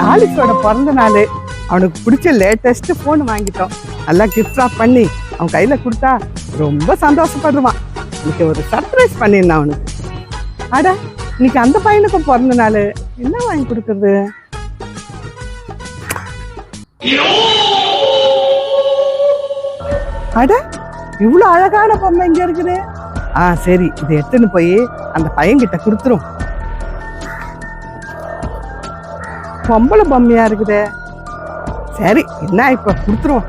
டாலிஸோட பிறந்த நாள். அவனுக்கு பிடிச்ச லேட்டஸ்ட் ஃபோன் வாங்கிட்டோம். நல்லா கிஃப்ட் ஆஃப் பண்ணி அவன் கையில் கொடுத்தா ரொம்ப சந்தோஷப்படுவான். இன்னைக்கு ஒரு சர்ப்ரைஸ் பண்ணியிருந்தான் அவனுக்கு. அட இன்னைக்கு அந்த பையனுக்கும் பிறந்த நாள். என்ன வாங்கி கொடுக்குறது? அட இவ்வளோ அழகான பொம்மை இங்க இருக்குது. ஆ சரி இதை எடுத்துன்னு போய் அந்த பையன்கிட்ட கொடுத்துரும். பொம்பளை பொம்மையா இருக்குதே. சரி என்ன இப்ப கொடுத்துருவோம்.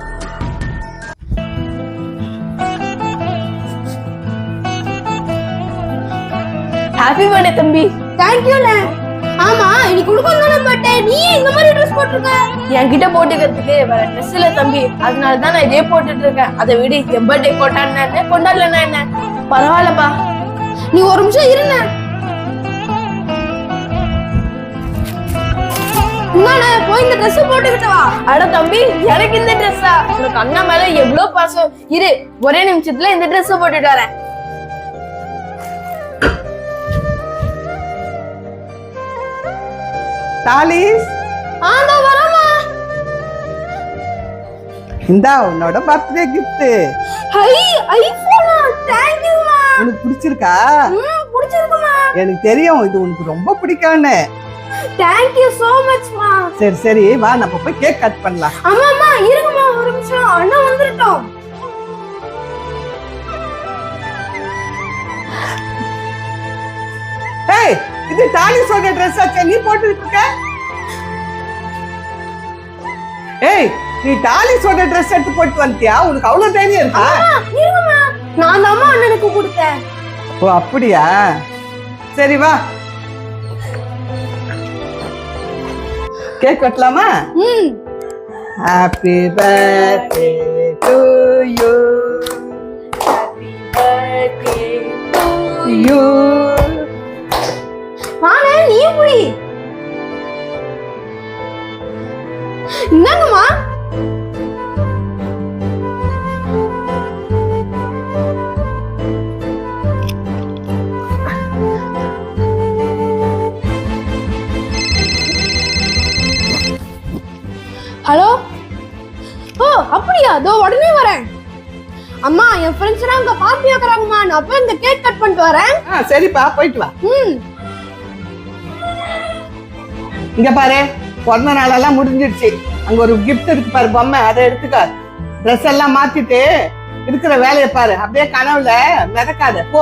ஹாப்பி பர்த்டே தம்பி. தேங்க்யூல ஆமா இன்னைக்கு உனக்கு தானே பர்த்டே நீ இந்த மாதிரி ட்ரெஸ் போட்டிருக்க. என்கிட்ட போட்டுக்கிறதுக்கு வேற ட்ரெஸ் இல்ல தம்பி. அதனால தான் நான் இதே போட்டுட்டு இருக்கேன் அதை விட என் பர்த்டே கொண்டாடினா என்ன கொண்டாடலன்னா என்ன? பரவாயில்லப்பா. நீ ஒரு நிமிஷம் இருங்க என்னண்ணே போய் இந்த ட்ரெஸ் போட்டுக்கிட்டு வா. அட தம்பி எனக்கு இந்த ட்ரெஸ்ஸா உனக்கு அண்ணா மேல எவ்வளவு பாசம்? இரு ஒரே நிமிஷத்துல இந்த ட்ரெஸ் போட்டுட்டு வரேன். டாலிஸ் ஆண்டா வரமா இந்தா உன்னோட பர்த்டே gift. ஹை ஐபோனா. தேங்க்யூமா உனக்கு பிடிச்சிருக்கா? ம் பிடிச்சிருக்குமா எனக்கு தெரியும் இது உனக்கு ரொம்ப பிடிக்கும்னு தேங்க்யூ சோ மச்மா சரி சரி வா நம்ம போய் கேக் கட் பண்ணலாம். அம்மாம்மா இருங்கம்மா ஒரு நிமிஷம். அண்ணா வந்துட்டோம் ஏய் இது டாலிஸோட ட்ரெஸ் ஆச்சே நீ போட்டுட்டு இருக்க? ஏய் நீ டாலிஸோட ட்ரெஸ் எடுத்து போட்டு வந்துட்டியா? உனக்கு அவ்வளவு தைரியம் இருக்கா? அம்மா, இருங்கம்மா நான் தான் அண்ணனுக்கு கொடுத்தேன். ஓ அப்படியா? சரி வா. Cake வெட்டலாமா? Happy birthday to you you hello? ஓ அப்படியா? இதோ உடனே வரேன். அம்மா என் ஃப்ரெண்ட்ஸ் எல்லாம் அங்க பார்ட்டி வைக்கிறாங்கம்மா. நான் போய் இந்த கேக் கட் பண்ணிட்டு வரேன். ஆ சரிப்பா போயிட்டு வா. ம். இங்க பாரு பிறந்த நாளெல்லாம் முடிஞ்சிடுச்சு. அங்க ஒரு gift இருக்கு பாரு பொம்மை. அதை எடுத்துக்க. ட்ரெஸ் எல்லாம் மாத்திட்டு இருக்கிற வேலையை பாரு. அப்படியே கனவுல மிதக்காத. போ.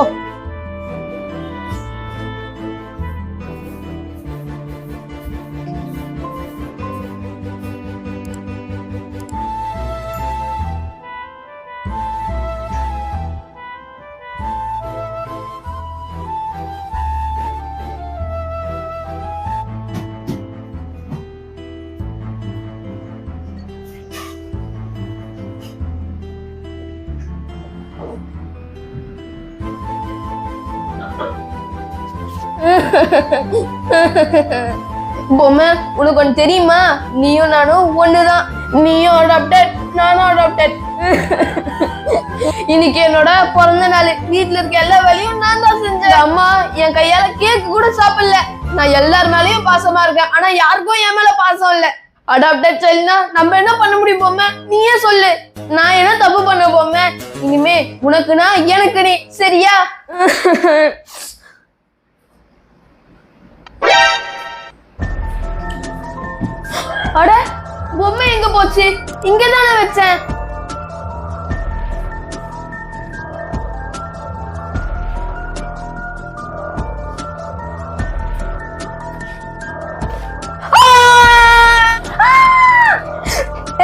பொம்மை உனக்கு ஒன்று தெரியுமா? நீயும் நானும் ஒண்ணுதான். நீயும் அடாப்டட் நானும் அடாப்டட் இன்னைக்கு என்னோட பிறந்த நாள். வீட்டுல இருக்க எல்லா வேலையும் நான் தான் செஞ்சேன். அம்மா என் கையால கேக் கூட சாப்பிடல. நான் எல்லார் மேலயும் பாசமா இருக்கேன். ஆனா யாருக்கும் என் மேல பாசம் இல்ல. அடாப்டட் சைல்ட்னா நம்ம என்ன பண்ண முடியும் பொம்மை? நீயே சொல்லு. நான் என்ன தப்பு பண்ண பொம்மை? இனிமே உனக்குனா எனக்கு நீ. சரியா? அட பொம்மை எங்க போச்சு? இங்க தானே வச்சேன்!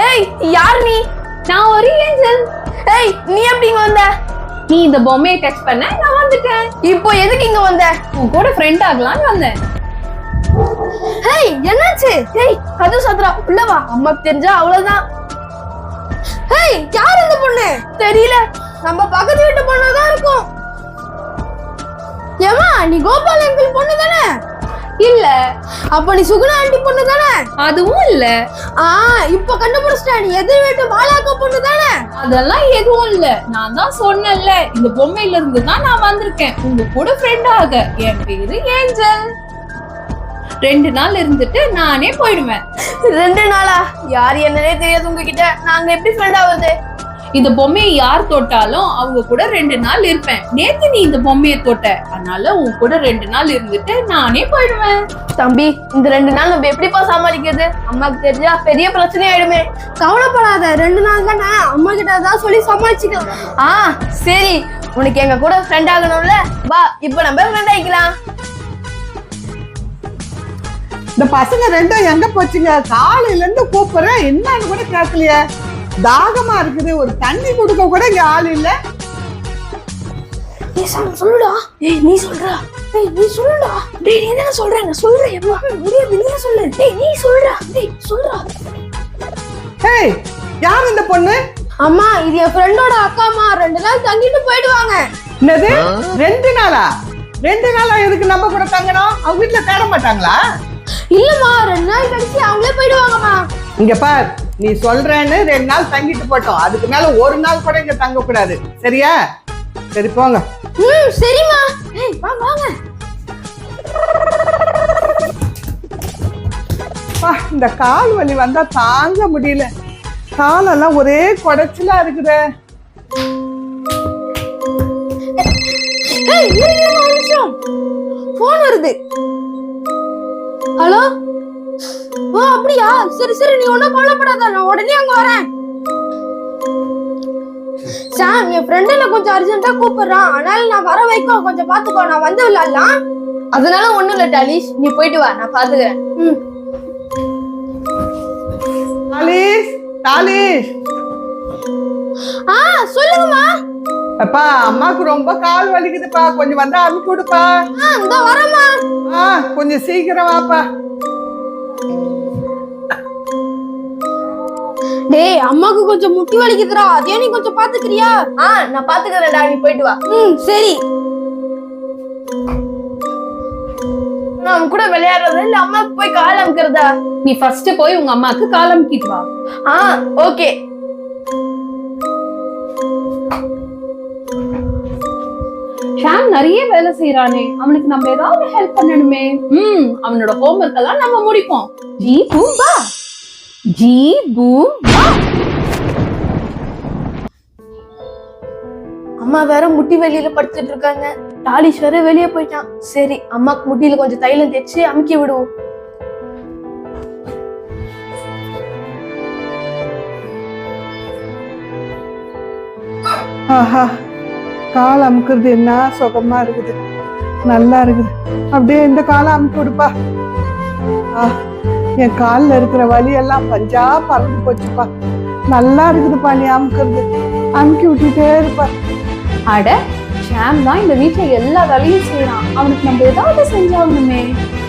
ஏய் யார் நீ? நான் ஒரு ஏஞ்சல். ஏய் நீ எப்படி இங்க வந்த? நீ இந்த பொம்மையை டச் பண்ண நான் வந்துட்டேன். இப்போ எதுக்கு இங்க வந்த? உன் கூட ஃப்ரெண்ட் ஆகலாம்னு வந்தேன். ஹேய் என்னாச்சு? ஹேய் கது சாத்ரா உள்ள வா. அம்மாக்கு தெரிஞ்சா அவ்வளவுதான். ஹேய் யார் இந்த பொண்ணு? தெரியல. நம்ம பக்கத்து வீட்டு பொண்ணு தான் இருக்கும். ஏமா நீ கோபால் அங்கிள் பொண்ணு தானே? இல்ல. அப்ப நீ சுகுணா ஆண்டி பொண்ணு தானே? அதுவும் இல்ல. ஆ இப்ப கண்டுபிடிச்சிட்டேன் நீ எதிர் வீட்டு பாலாக்கா பொண்ணு தானே? அதெல்லாம் எதுவும் இல்ல. நான் தான் சொன்னேன்ல இந்த பொம்மையில இருந்து தான் நான் வந்திருக்கேன். உங்க கூட ஃப்ரெண்ட் ஆக. என் பேரு ஏஞ்சல். ரெண்டு நாள் இருந்துட்டு நானே போயிடுவேன். ரெண்டு நாளா? யார் என்னன்னே தெரியாது உங்ககிட்ட. நாங்க எப்படி ஃப்ரெண்ட் ஆகுது இந்த பொம்மையை யார் தொட்டாலும் அவங்க கூட ரெண்டு நாள் இருப்பேன். நேத்து நீ இந்த பொம்மையை தொட்ட. அதனால உன் கூட ரெண்டு நாள் இருந்துட்டு நானே போயிடுவேன். தம்பி இந்த ரெண்டு நாள் நம்ம எப்படிப்பா சமாளிக்கிறது? அம்மாக்கு தெரிஞ்சா பெரிய பிரச்சனை ஆயிடுமே கவலைப்படாத ரெண்டு நாள் தானே அம்மா கிட்ட தான் சொல்லி சமாளிச்சுக்கலாம் ஆ சரி. உனக்கு எங்க கூட ஃப்ரெண்ட் ஆகணும்ல? வா இப்போ நம்ம ஃப்ரெண்ட் ஆயிக்கலாம். இந்த பசங்க ரெண்டும் எங்க போச்சுங்க? காலையில இருந்து கூப்பிடுறேன். என்னன்னு கூட கேட்கலையே. தாகமா இருக்குது. ஒரு தண்ணி கொடுக்க கூட இங்க ஆள் இல்ல. ஏய் சாமி சொல்லுடா. ஏய் நீ சொல்றா. ஏய் நீ சொல்லுடா. டேய் நீ தானே சொல்ற நான் சொல்றேன் எம்மா முடியாது நீ சொல்லு. டேய் நீ சொல்றா. டேய் சொல்றா. ஏய் யார் இந்த பொண்ணு? அம்மா இது என் ஃப்ரெண்டோட அக்காமா ரெண்டு நாள் தங்கிட்டு போயிடுவாங்க. என்னது? ரெண்டு நாளா? ரெண்டு நாளா எதுக்கு நம்ம கூட தங்கணும்? அவங்க வீட்டுல தேட மாட்டாங்களா? இல்லம்மா ரெண்டு நாள் கழிச்சு அவங்களே போயிடுவாங்கம்மா. இங்க பார் நீ சொல்றேன்னு ரெண்டு நாள் தங்கிட்டு போட்டோம். அதுக்கு மேல ஒரு நாள் கூட இங்க தங்க கூடாது சரியா? சரி போங்க. ம் சரிம்மா. ஏய் வாங்க. வாங்க இந்த கால் வலி வந்தா தாங்க முடியல. காலெல்லாம் ஒரே குடைச்சலா இருக்குதே. ஃபோன் வருது. ஹலோ? ஓ அப்படியா? சரி சரி நீ ஒன்றும் கவலைப்படாத. நான் உடனே அங்க வரேன். சாம் என் ஃப்ரெண்ட் என்ன கொஞ்சம் அர்ஜென்ட்டா கூப்பிடுறான். அதனால நான் வர வைக்கும் கொஞ்சம் பாத்துக்கோ. நான் வந்து விளையாடலாம். அதனால ஒண்ணும் இல்ல டாலிஷ். நீ போயிட்டு வா நான் பாத்துக்கிறேன். ம். தாலிஷ் தாலிஷ் ஆ சொல்லுங்கம்மா. அப்பா அம்மாக்கு ரொம்ப கால் வலிக்குதுப்பா. கொஞ்சம் வந்து அமுக்கி விடுப்பா. இந்த வரேம்மா. ஆ கொஞ்சம் சீக்கிரம் வாப்பா. டேய் அம்மாக்கு கொஞ்சம் முட்டி வலிக்குதுடா. அதையும் நீ கொஞ்சம் பாத்துக்கிறியா? ஆ நான் பாத்துக்கிறேன்டா நீ போயிட்டு வா. ம் சரி. நான் கூட விளையாடுறது இல்ல அம்மாக்கு போய் கால் அமுக்கிறதா? நீ ஃபர்ஸ்ட் போய் உங்க அம்மாக்கு காலம் கிட்டு வா. ஆ ஓகே. நிறைய வேலை செய்யறானே அவனுக்கு நம்ம ஏதாவது ஹெல்ப் பண்ணணுமே. ம் அவனோட ஹோம்ஒர்க் எல்லாம் நம்ம முடிப்போம். ஜி பூம் பா ஜி பூம் பா அம்மா வேற முட்டி வெளியில படுத்துட்டு இருக்காங்க. டாலிஷ் வேற வெளியே போயிட்டான். சரி அம்மாக்கு முட்டியில கொஞ்சம் தைலம் தேய்ச்சி அமுக்கி விடுவோம். ஆஹா கால் அமுக்குறது என்ன? சுகமா இருக்குது. நல்லா இருக்குது. அப்படியே இந்த காலை அமுக்கி விடுப்பா. என் கால்ல இருக்கிற வலி எல்லாம் பஞ்சா பறந்து போச்சுப்பா. நல்லா இருக்குதுப்பா நீ அமுக்குறது. அமுக்கி விட்டுட்டே இருப்பா. அட ஷாம் தான் இந்த வீட்ல எல்லா வேலையும் செய்யறான் அவனுக்கு நம்ம ஏதாவது செஞ்சாகணுமே.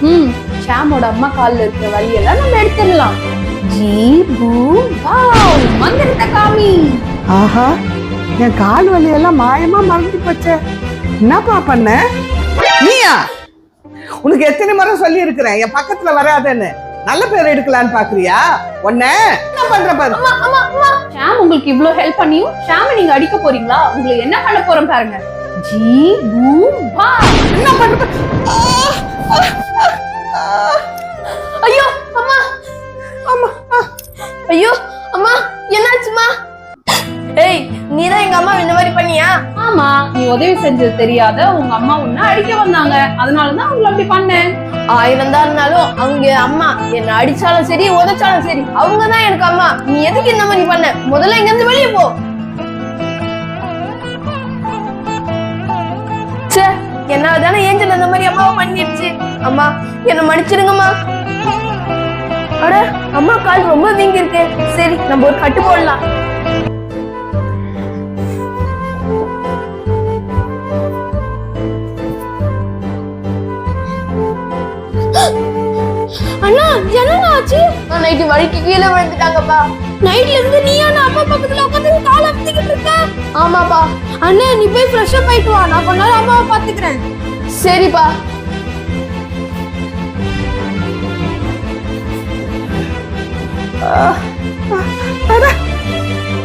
ம் ஷாமோட அம்மா கால்ல இருக்கிற வழியெல்லாம் நம்ம எடுத்துடலாம். ஜி பூம் வாவ் மந்திரத்தை காமி. ஆஹா என் கால் வலி எல்லாம் மாயமா மறந்து போச்சே. என்னப்பா பண்ண? நீயா? உனக்கு எத்தனை முறை சொல்லி இருக்கிறேன் என் பக்கத்துல வராதேன்னு. நல்ல பேர் எடுக்கலான்னு பாக்குறியா? உன்ன? என்ன பண்ற பாரு. ஷாம் உங்களுக்கு இவ்ளோ ஹெல்ப் பண்ணியும் ஷாம நீங்க அடிக்க போறீங்களா? உங்களை என்ன பண்ண போறோம் பாருங்க. ஜி பூம் வா என்ன பண்ற. ஐயோ அம்மா. ஆ. ஐயோ நீ தான் எங்க அம்மா இந்த மாதிரி பண்ணியா? ஆமா நீ உதவி செஞ்சது தெரியாத உங்க அம்மா உன்னை அடிக்க வந்தாங்க. அதனாலதான் அவங்கள அப்படி பண்ணேன். ஆயிரம் தான் இருந்தாலும் அவங்க அம்மா என்ன அடிச்சாலும் சரி உதைச்சாலும் சரி அவங்க தான் எனக்கு அம்மா. நீ எதுக்கு இந்த மாதிரி பண்ண? முதல்ல இங்க இருந்து வெளியே போ. ச்சே என்னால தானே ஏஞ்சல் அந்த மாதிரி அம்மாவை பண்ணிடுச்சு? அம்மா என்ன மன்னிச்சிடுங்கம்மா. அட அம்மா கால் ரொம்ப வீங்கி இருக்கு சரி நம்ம ஒரு கட்டு போடலாம். நைட்டு வழிக்கு கீழே விழுந்துட்டாங்கப்பா. நைட்ல இருந்து நீயா? நான் அம்மா பக்கத்துல உட்காந்து கால் அமுத்திக்கிட்டு இருக்க ஆமாப்பா. அண்ணே நீ போய் ஃப்ரெஷ் அப் ஆயிட்டு வா. நான் கொஞ்ச நேரம் அம்மாவை பாத்துக்கிறேன் சரிப்பா.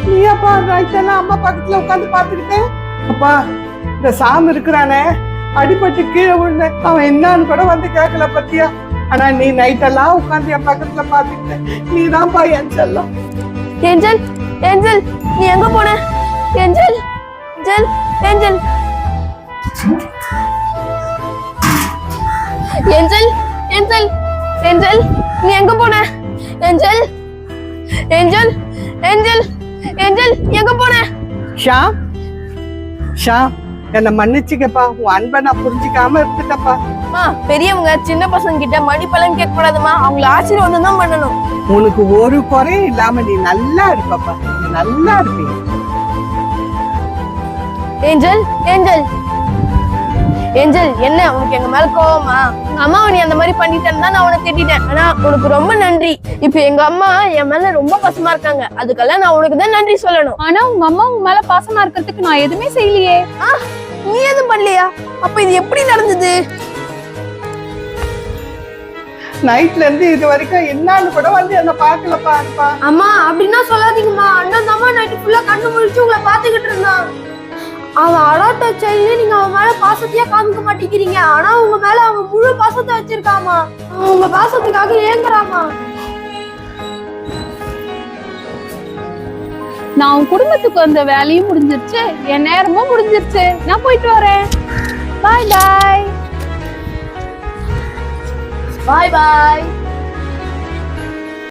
நீயாப்பா நைட்டெல்லாம் அம்மா பக்கத்துல உட்காந்து பாத்துக்கிட்டேன் அப்பா இந்த சாமி இருக்கிறானே. அடிபட்டு கீழே விழுந்த அவன் என்னன்னு கூட வந்து கேட்கல பத்தியா? ஆனா நீ நைட்டெல்லாம் உட்காந்து என் பக்கத்துல பாத்துக்கிட்ட நீ தான்ப்பா என் செல்லம். ஏஞ்சல் ஏஞ்சல் நீ எங்க போன? Angel angel angel. Angel angel angel நீ எங்க போன? ஏஞ்சல் ஏஞ்சல் ஏஞ்சல் ஏஞ்சல் எங்க போன? ஷாம் ஷாம் என்னை மன்னிச்சுக்கப்பா. உன் அன்பை நான் புரிஞ்சுக்காம இருந்துட்டப்பா பெரியவங்க சின்ன பசங்க கிட்ட மடிப்பெல்லாம் கேட்க கூடாதுமா அவங்கள ஆசீர்வாதம் தான் பண்ணணும். உனக்கு ஒரு குறையும் இல்லாம நீ நல்லா இருப்பப்பா. நல்லா இருப்பீங்க ஏஞ்சல் ஏஞ்சல். ஏஞ்சல் என்ன? உனக்கு எங்க மேல கோவமா? உங்க அம்மா நீ அந்த மாதிரி பண்ணிட்டேன்னு தான் நான் உனக்கு திட்டிட்டேன். ஆனா உனக்கு ரொம்ப நன்றி. இப்ப எங்க அம்மா என் மேல ரொம்ப பசமா இருக்காங்க. அதுக்கெல்லாம் நான் உனக்கு தான் நன்றி சொல்லணும். ஆனா உங்க அம்மா உங்க மேல பாசமா இருக்கிறதுக்கு நான் எதுவுமே செய்யலையே. நீ எதுவும் பண்ணலையா? அப்ப இது எப்படி நடந்தது? நைட்ல இருந்து இது வரைக்கும் என்னன்னு கூட வந்து என்ன பாக்கலப்பா அப்பா. அம்மா அப்படின்னா சொல்லாதீங்கம்மா. அண்ணன் தாம்மா நைட்டு ஃபுல்லா கண்ணு முழிச்சு உங்களை பாத்துக்கிட்டு இருந்தான். அவன் அடாட்ட சைல்டு நீங்க அவன் மேல பாசத்தையே காமிக்க மாட்டேங்கிறீங்க. ஆனா உங்க மேல அவன் முழு பாசத்தை வச்சிருக்காமா அவன் உங்க பாசத்துக்காக ஏங்குறாமா நான் உன் குடும்பத்துக்கு வந்த வேலையும் முடிஞ்சிருச்சு. என் நேரமும் முடிஞ்சிருச்சு. நான் போயிட்டு வரேன். பாய் பாய் பாய் பாய்